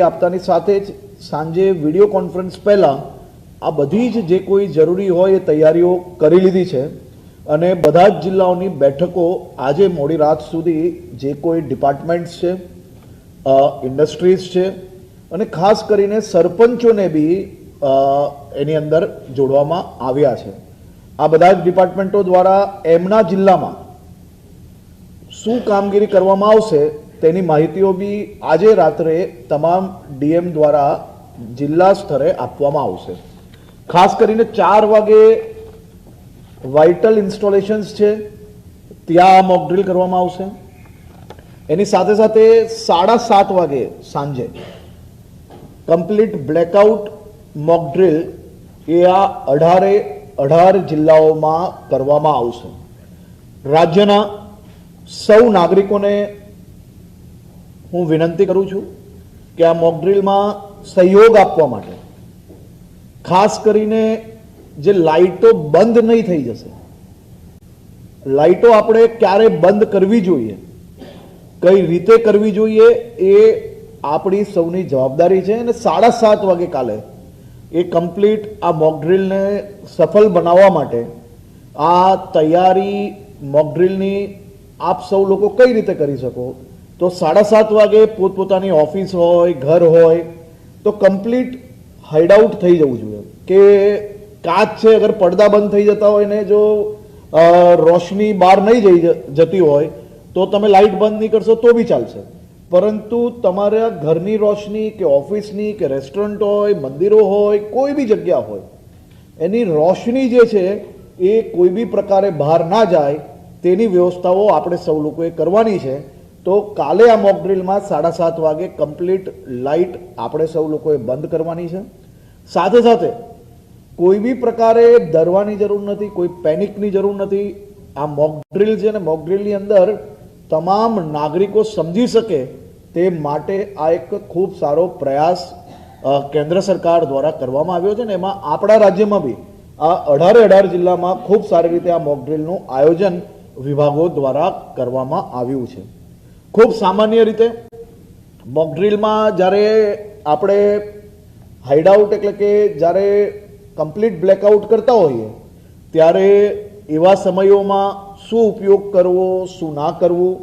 આપતાની સાથે જ સાંજે વીડિયો કોન્ફરન્સ પહેલાં આ બધી જ જે કોઈ જરૂરી હોય એ તૈયારીઓ કરી લીધી છે અને બધા જ જિલ્લાઓની બેઠકો આજે મોડી રાત સુધી જે કોઈ ડિપાર્ટમેન્ટ્સ છે ઇન્ડસ્ટ્રીઝ છે અને ખાસ કરીને સરપંચોને બી એની અંદર જોડવામાં આવ્યા છે. આ બધા જ ડિપાર્ટમેન્ટો દ્વારા એમના જિલ્લામાં શું કામગીરી કરવામાં આવશે તેની માહિતીઓ બી આજે રાત્રે તમામ ડીએમ દ્વારા જિલ્લા સ્તરે આપવામાં આવશે. ખાસ કરીને ચાર વાગે વાઇટલ ઇન્સ્ટોલેશન્સ છે, ત્યાં આ મોકડ્રીલ કરવામાં આવશે. એની સાથે સાથે સાડા સાત વાગે સાંજે કમ્પ્લીટ બ્લેકઆઉટ મોકડ્રીલ એ આ અઢારે, અઢાર જિલ્લાઓમાં કરવામાં આવશે. રાજ્યના સૌ નાગરિકોને હું વિનંતી કરું છું કે આ મોકડ્રીલમાં સહયોગ આપવા માટે, ખાસ કરીને જે લાઇટો બંધ નહીં થઈ જશે, લાઇટો આપણે ક્યારે બંધ કરવી જોઈએ, કઈ રીતે કરવી જોઈએ એ આપણી સૌની જવાબદારી છે અને સાડા સાત વાગે કાલે એ કમ્પ્લીટ આ મોકડ્રીલને સફળ બનાવવા માટે આ તૈયારી મોકડ્રીલની આપ સૌ લોકો કઈ રીતે કરી શકો તો સાડા સાત વાગે પોતપોતાની ઓફિસ હોય, ઘર હોય, તો કમ્પ્લીટ હાઇડઆઉટ થઈ જવું જોઈએ. કે કાચ છે, અગર પડદા બંધ થઈ જતા હોય ને, જો રોશની બહાર નહીં જઈ જતી હોય, તો તમે લાઇટ બંધ નહીં કરશો, તો બી ચાલશે. પરંતુ તમારા ઘરની રોશની કે ઓફિસની કે રેસ્ટોરન્ટ હોય, મંદિરો હોય, કોઈ બી જગ્યા હોય, એની રોશની જે છે, એ કોઈ બી પ્રકારે બહાર ના જાય, તેની વ્યવસ્થાઓ આપણે સૌ લોકોએ કરવાની છે. તો કાલે આ મોક ડ્રીલમાં સાડા સાત વાગે કમ્પ્લીટ લાઇટ આપણે સૌ લોકોએ બંધ કરવાની છે. સાથે સાથે કોઈ બી પ્રકારે ડરવાની જરૂર નથી, કોઈ પેનિકની જરૂર નથી. આ મોક ડ્રીલ છે ને મોક ડ્રીલની અંદર તમામ નાગરિકો સમજી શકે તે માટે આ એક ખૂબ સારો પ્રયાસ કેન્દ્ર સરકાર દ્વારા કરવામાં આવ્યો છે ને એમાં આપણા રાજ્યમાં બી આ અઢારે અઢાર જિલ્લામાં ખૂબ સારી રીતે આ મોક ડ્રીલનું આયોજન વિભાગો દ્વારા કરવામાં આવ્યું છે. ખૂબ સામાન્ય રીતે મોકડ્રીલમાં જ્યારે આપણે હાઇડઆઉટ એટલે કે જ્યારે કમ્પ્લીટ બ્લેકઆઉટ કરતા હોઈએ, ત્યારે એવા સમયોમાં શું ઉપયોગ કરવો, શું ના કરવું,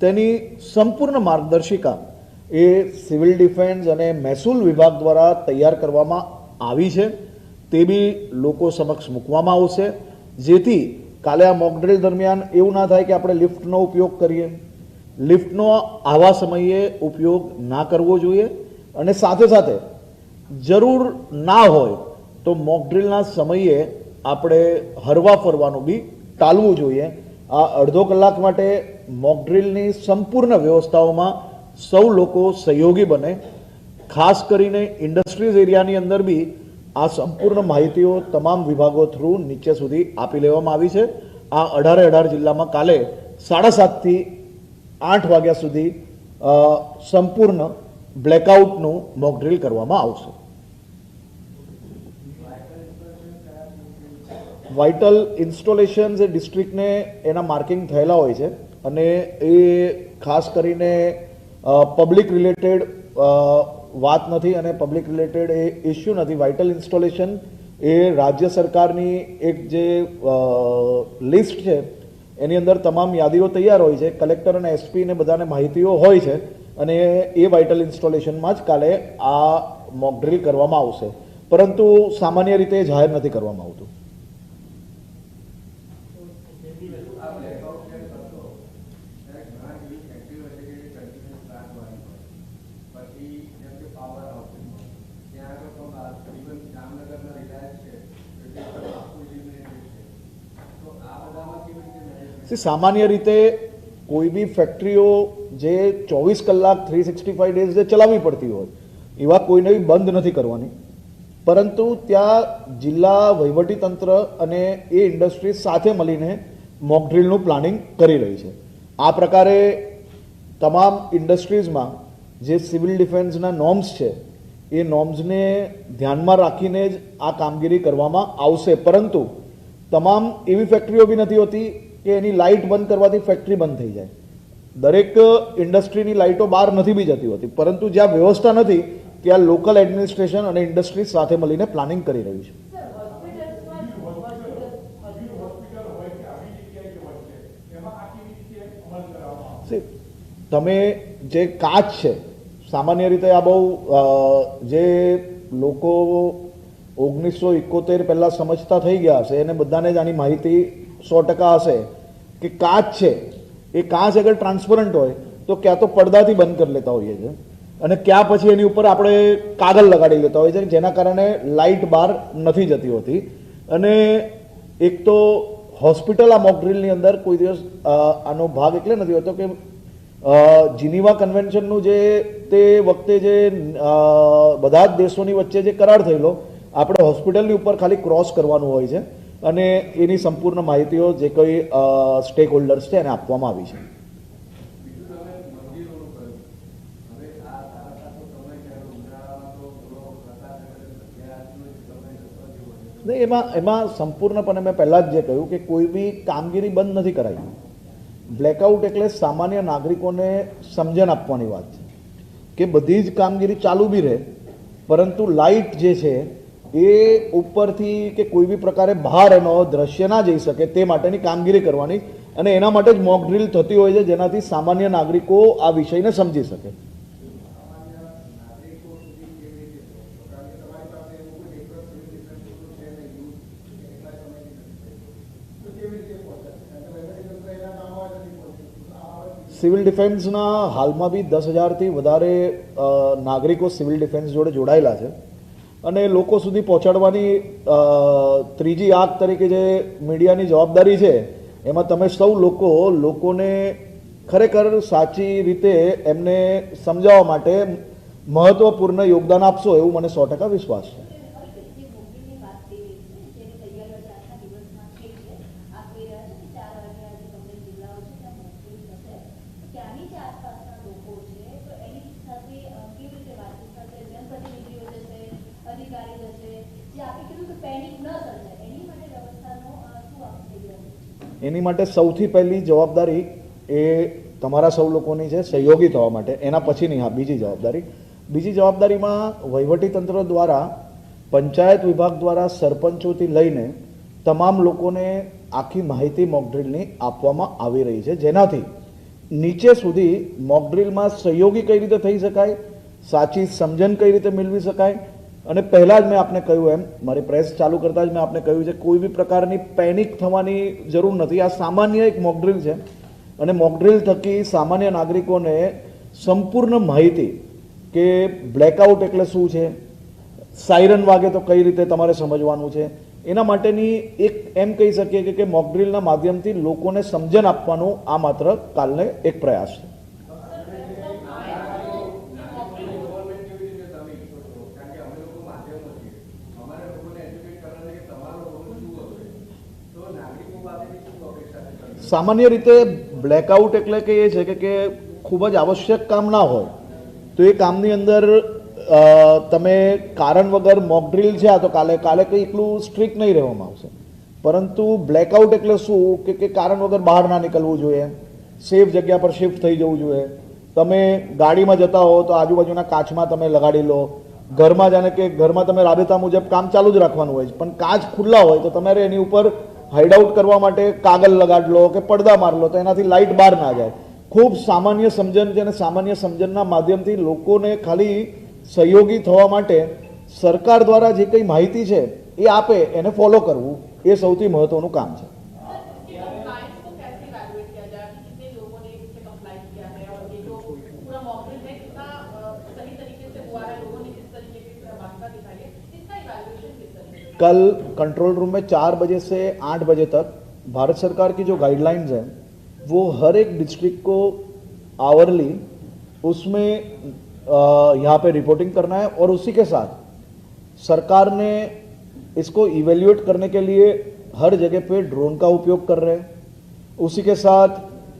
તેની સંપૂર્ણ માર્ગદર્શિકા એ સિવિલ ડિફેન્સ અને મહેસૂલ વિભાગ દ્વારા તૈયાર કરવામાં આવી છે. તે બી લોકો સમક્ષ મૂકવામાં આવશે. જેથી કાલે આ મોકડ્રીલ દરમિયાન એવું ના થાય કે આપણે લિફ્ટનો ઉપયોગ કરીએ. લિફ્ટનો આવા સમયે ઉપયોગ ના કરવો જોઈએ અને સાથે સાથે જરૂર ના હોય તો મોકડ્રીલના સમયે આપણે હરવા ફરવાનું બી ટાળવું જોઈએ. આ અડધો કલાક માટે મોકડ્રીલની સંપૂર્ણ વ્યવસ્થાઓમાં સૌ લોકો સહયોગી બને. ખાસ કરીને ઇન્ડસ્ટ્રીઝ એરિયાની અંદર બી આ સંપૂર્ણ માહિતીઓ તમામ વિભાગો થ્રુ નીચે સુધી આપી લેવામાં આવી છે. આ અઢારે અઢાર જિલ્લામાં કાલે સાડા સાતથી આઠ વાગ્યા સુધી સંપૂર્ણ બ્લેકઆઉટનું મોક ડ્રીલ કરવામાં આવશે. વાઇટલ ઇન્સ્ટોલેશન્સ એ ડિસ્ટ્રિક્ટને એના માર્કિંગ થયેલા હોય છે અને એ ખાસ કરીને પબ્લિક રિલેટેડ વાત નથી અને પબ્લિક રિલેટેડ એ ઇસ્યુ નથી. વાઇટલ ઇન્સ્ટોલેશન એ રાજ્ય સરકારની એક જે લિસ્ટ છે એની અંદર તમામ યાદીઓ તૈયાર હોય છે કલેક્ટર અને એસપી ને બધાને માહિતીઓ હોય છે અને એ વાઇટલ ઇન્સ્ટોલેશનમાં જ કાલે આ મોક ડ્રીલ કરવામાં આવશે. પરંતુ સામાન્ય રીતે જાહેર નથી કરવામાં આવતું. આ બધામાં સામાન્ય રીતે કોઈ બી ફેક્ટરીઓ જે ચોવીસ કલાક થ્રી સિક્સટી ફાઈવ ડેઝ જે ચલાવવી પડતી હોય, એવા કોઈને બી બંધ નથી કરવાની. પરંતુ ત્યાં જિલ્લા વહીવટીતંત્ર અને એ ઇન્ડસ્ટ્રીઝ સાથે મળીને મોકડ્રીલનું પ્લાનિંગ કરી રહી છે. આ પ્રકારે તમામ ઇન્ડસ્ટ્રીઝમાં જે સિવિલ ડિફેન્સના નોર્મ્સ છે, એ નોર્મ્સને ધ્યાનમાં રાખીને જ આ કામગીરી કરવામાં આવશે. પરંતુ તમામ એવી ફેક્ટરીઓ બી નથી હોતી કે એની લાઇટ બંધ કરવાથી ફેક્ટરી બંધ થઈ જાય. દરેક ઇન્ડસ્ટ્રીની લાઇટો બહાર નથી બી જતી હોતી પરંતુ જ્યાં વ્યવસ્થા નથી ત્યાં લોકલ એડમિનિસ્ટ્રેશન અને ઇન્ડસ્ટ્રી સાથે મળીને પ્લાનિંગ કરી રહ્યું છે. તમે જે કાચ છે સામાન્ય રીતે આ બહુ જે લોકો ઓગણીસો એકોતેર પહેલાં સમજતા થઈ ગયા હશે એને બધાને જ આની માહિતી સો ટકા હશે કે કાચ છે, એ કાચ અગર ટ્રાન્સપરન્ટ હોય, તો ક્યાં તો પડદાથી બંધ કરી લેતા હોઈએ છીએ. અને ક્યાં પછી એની ઉપર આપણે કાગળ લગાડી લેતા હોઈએ છીએ, જેના કારણે લાઇટ બહાર નથી જતી હોતી. અને એક તો હોસ્પિટલ આ મોકડ્રીલની અંદર કોઈ દિવસ આનો ભાગ એટલે નથી હોતો કે જીનીવા કન્વેન્શનનું જે તે વખતે જે બધા જ દેશોની વચ્ચે જે કરાર થયેલો, આપણે હોસ્પિટલની ઉપર ખાલી ક્રોસ કરવાનું હોય છે. અને એની સંપૂર્ણ માહિતીઓ જે કોઈ સ્ટેક હોલ્ડર્સ છે એને આપવામાં આવી છે. બીજું તમે મંદિરોનું કહ્યું હવે આ સારા સારો સમય છે હવે ઉનાળામાં તો થોડો પ્રકાશ એટલે અગિયારસનો જ સમય જતો જેવો છે ને એમાં એમાં સંપૂર્ણપણે મેં પહેલાં જ જે કહ્યું કે કોઈ બી કામગીરી બંધ નથી કરાઈ. બ્લેકઆઉટ એટલે સામાન્ય નાગરિકોને સમજણ આપવાની વાત છે કે બધી જ કામગીરી ચાલુ બી રહે, પરંતુ લાઇટ જે છે એ ઉપરથી કે કોઈ બી પ્રકારે બહાર એનો દ્રશ્ય ના જઈ શકે તે માટેની કામગીરી કરવાની અને એના માટે જ મોક ડ્રીલ થતી હોય છે જેનાથી સામાન્ય નાગરિકો આ વિષયને સમજી શકે. સિવિલ ડિફેન્સના હાલમાં બી દસ હજારથી વધારે નાગરિકો સિવિલ ડિફેન્સ જોડે જોડાયેલા છે. અને લોકો સુધી પહોંચાડવાની ત્રીજી આંખ તરીકે જે મીડિયાની જવાબદારી છે, એમાં તમે સૌ લોકો લોકોને ખરેખર સાચી રીતે એમને સમજાવવા માટે મહત્વપૂર્ણ યોગદાન આપશો એવું મને સો ટકા વિશ્વાસ છે હવે જે મોકલીની વાત થઈ રહી છે જેની તૈયારીઓ આજે આખા દિવસમાં થઈ છે આપ કહી રહ્યા છો કે ચાર વાગે આજે તમને જિલ્લાઓ છે ત્યાં મોકલી થશે તો ત્યાંની જે આસપાસના લોકો છે તો એની સાથે અ, કેવી રીતે વાતચીત થશે જનપ્રતિનિધિઓ જશે અધિકારી જશે જે આપે કીધું કે પેનિક ન સર્જાય એની માટે સૌથી પહેલી જવાબદારી એ તમારા સૌ લોકોની છે, સહયોગી થવા માટે. એના પછીની, હા, બીજી જવાબદારી. બીજી જવાબદારીમાં વહીવટીતંત્ર દ્વારા, પંચાયત વિભાગ દ્વારા સરપંચોથી લઈને તમામ લોકોને આખી માહિતી મોકડ્રીલની આપવામાં આવી રહી છે. જેનાથી નીચે સુધી મોકડ્રીલમાં સહયોગી કઈ રીતે થઈ શકાય, સાચી સમજણ કઈ રીતે મેળવી શકાય અને પહેલાં જ મેં આપને કહ્યું એમ, મારી પ્રેસ ચાલુ કરતાં જ મેં આપને કહ્યું છે, કોઈ બી પ્રકારની પેનિક થવાની જરૂર નથી. આ સામાન્ય એક મોકડ્રીલ છે. અને મોકડ્રીલ થકી સામાન્ય નાગરિકોને સંપૂર્ણ માહિતી કે બ્લેકઆઉટ એટલે શું છે સાયરન વાગે તો કઈ રીતે તમારે સમજવાનું છે, એના માટેની એક એમ કહી શકીએ કે- મોકડ્રીલના માધ્યમથી લોકોને સમજણ આપવાનું આ માત્ર કાલને એક પ્રયાસ છે ગવર્મેન્ટ કેવી રીતે તમે ઈચ્છો છો કારણ કે અમે લોકો માધ્યમો છીએ અમારે લોકોને એજ્યુકેટ કરવાના કે તમારો રોલ શું હશે તો નાગરિકો પાસેથી શું અપેક્ષા છે તમે સામાન્ય રીતે બ્લેકઆઉટ એટલે કે એ છે કે ખૂબ જ આવશ્યક કામ ના હોય. તો એ કામની અંદર તમે કારણ વગર મોક ડ્રીલ છે આ તો કાલે કાલે કંઈ એટલું સ્ટ્રિક્ટ નહીં રહેવામાં આવશે. પરંતુ બ્લેકઆઉટ એટલે શું? કે કે કારણ વગર બહાર ના નીકળવું જોઈએ. સેફ જગ્યા પર શિફ્ટ થઈ જવું જોઈએ. તમે ગાડીમાં જતા હો તો આજુબાજુના કાચમાં તમે લગાડી લો. ઘરમાં જાણે કે ઘરમાં તમે રાબેતા મુજબ કામ ચાલુ જ રાખવાનું હોય છે. પણ કાચ ખુલ્લા હોય તો તમારે એની ઉપર હાઇડ આઉટ કરવા માટે કાગળ લગાડ લો કે પડદા માર લો તો એનાથી લાઇટ બહાર ના જાય. ખૂબ સામાન્ય સમજણ છે અને સામાન્ય સમજણના માધ્યમથી લોકોને ખાલી સહયોગી થવા માટે સરકાર દ્વારા જે કંઈ માહિતી છે એ આપે, એને ફોલો કરવું એ સૌથી મહત્વનું કામ છે. कल कंट्रोल रूम में चार बजे से आठ बजे तक भारत सरकार की जो गाइडलाइंस हैं, वो हर एक डिस्ट्रिक्ट को आवरली उसमें यहाँ पे रिपोर्टिंग करना है और उसी के साथ सरकार ने इसको इवेल्युएट करने के लिए हर जगह पे ड्रोन का उपयोग कर रहे हैं। उसी के साथ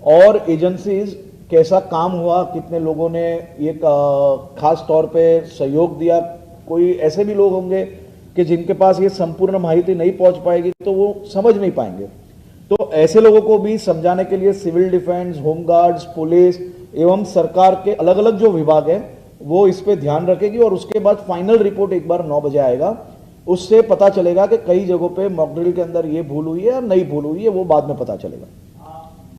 और एजेंसीज कैसा काम हुआ, कितने लोगों ने ये खास तौर पे सहयोग दिया, कोई ऐसे भी लोग होंगे कि जिनके पास ये संपूर्ण माहिती नहीं पहुँच पाएगी तो वो समझ नहीं पाएँगे। तो ऐसे लोगों को भी समझाने के लिए सिविल डिफेंस, होमगार्ड्स, पुलिस एवं सरकार के अलग अलग जो विभाग है, वो इस पर ध्यान रखेगी और उसके बाद फाइनल रिपोर्ट एक बार नौ बजे आएगा। उससे पता चलेगा कि कई जगहों पे मॉकड्रिल के अंदर ये भूल हुई है या नहीं भूल हुई है, वो बाद में पता चलेगा।